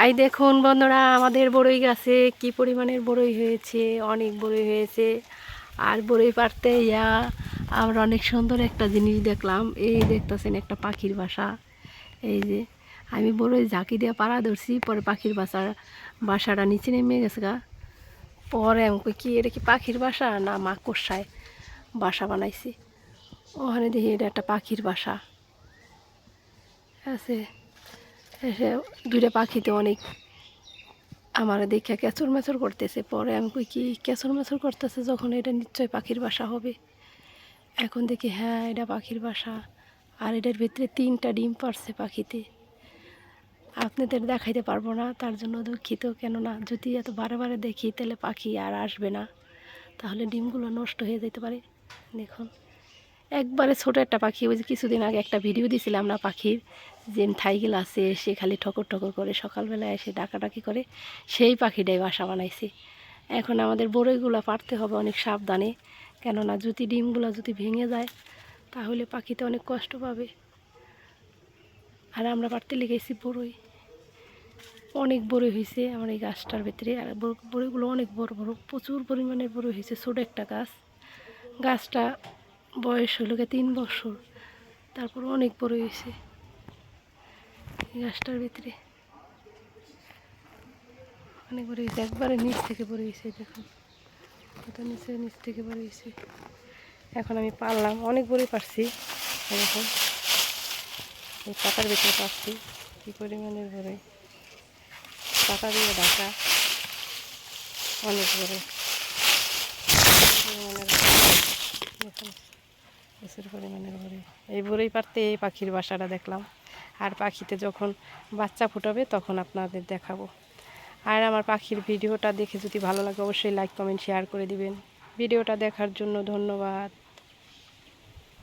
I দেখুন বন্ধুরা, আমাদের বড়ই গাছে কি পরিমাণের বড়ই হয়েছে, অনেক বড়ই হয়েছে। আর বড়ই পারতে ইয়া, আমরা অনেক সুন্দর একটা জিনিস দেখলাম। এই দেখতেছেন একটা পাখির বাসা। এই যে, আমি বড়ই ঝাঁকি দিয়ে পাড়া ধরছি, পরে পাখির বাসা বাসাটা নিচে নেমে গেছে গা। পরে আমি কি এটা কি পাখির বাসা? না, মা বাসা বানাইছি। ওখানে দেখি এটা একটা পাখির বাসা। আছে। দুইটা পাখিতে অনেক আমার দেখে কেঁচর মেচর করতেছে। পরে আমি কই, কি কেঁচর মেচর করতেছে? যখন এটা নিশ্চয় পাখির বাসা হবে। এখন দেখি হ্যাঁ এটা পাখির বাসা। আর এটার ভিতরে তিনটা ডিম পারছে পাখিতে। আপনাদের দেখাইতে পারব না, তার জন্য দুঃখিত। কেননা যদি এত বারে বারে দেখি, তাহলে পাখি আর আসবে না। তাহলে ডিমগুলো নষ্ট হয়ে যেতে পারে। দেখুন। একবারে ছোট একটা পাখি, ওই যে কিছুদিন আগে একটা ভিডিও দিছিলাম না পাখির, যে থাইগেল আছে, সে খালি ঠকর ঠকর করে সকালবেলা এসে ডাকাডাকি করে, সেই পাখিটাই বাসা বানাইছে। এখন আমাদের বড়ইগুলো পারতে হবে অনেক সাবধানে, কেননা যদি ডিমগুলো যদি ভেঙে যায়, তাহলে পাখিতে অনেক কষ্ট পাবে। আর আমরা পারতে লেগেছি বড়ই। অনেক বড়ই হয়েছে আমার এই গাছটার ভিতরে, আর বড়- বড়ইগুলো অনেক বড় বড়, প্রচুর পরিমাণের বড় হয়েছে ছোট একটা গাছ। গাছটা বয়স হলো গিয়ে তিন বছর। তারপর অনেক বড় হয়েছে। গাছটার ভিতরে। অনেক বড় হয়েছে। একবারে নিচ থেকে বড় হয়েছে দেখুন। কত নিচে, নিচ থেকে বড় হয়েছে। এখন আমি পারলাম, অনেক বড়ই পারছি। এরকম এই পাতার ভিতরে পারছি। কী পরিমাণের বড়ই। পাতা দিয়ে ঢাকা। অনেক বড়। দেখুন। প্রচুর পরিমাণে বড়ই এই বড়ই পারতে এই পাখির বাসাটা দেখলাম। আর পাখিতে যখন বাচ্চা ফুটাবে তখন আপনাদের দেখাবো। আর আমার পাখির ভিডিওটা দেখে যদি ভালো লাগে অবশ্যই লাইক কমেন্ট শেয়ার করে দিবেন। ভিডিওটা দেখার জন্য ধন্যবাদ।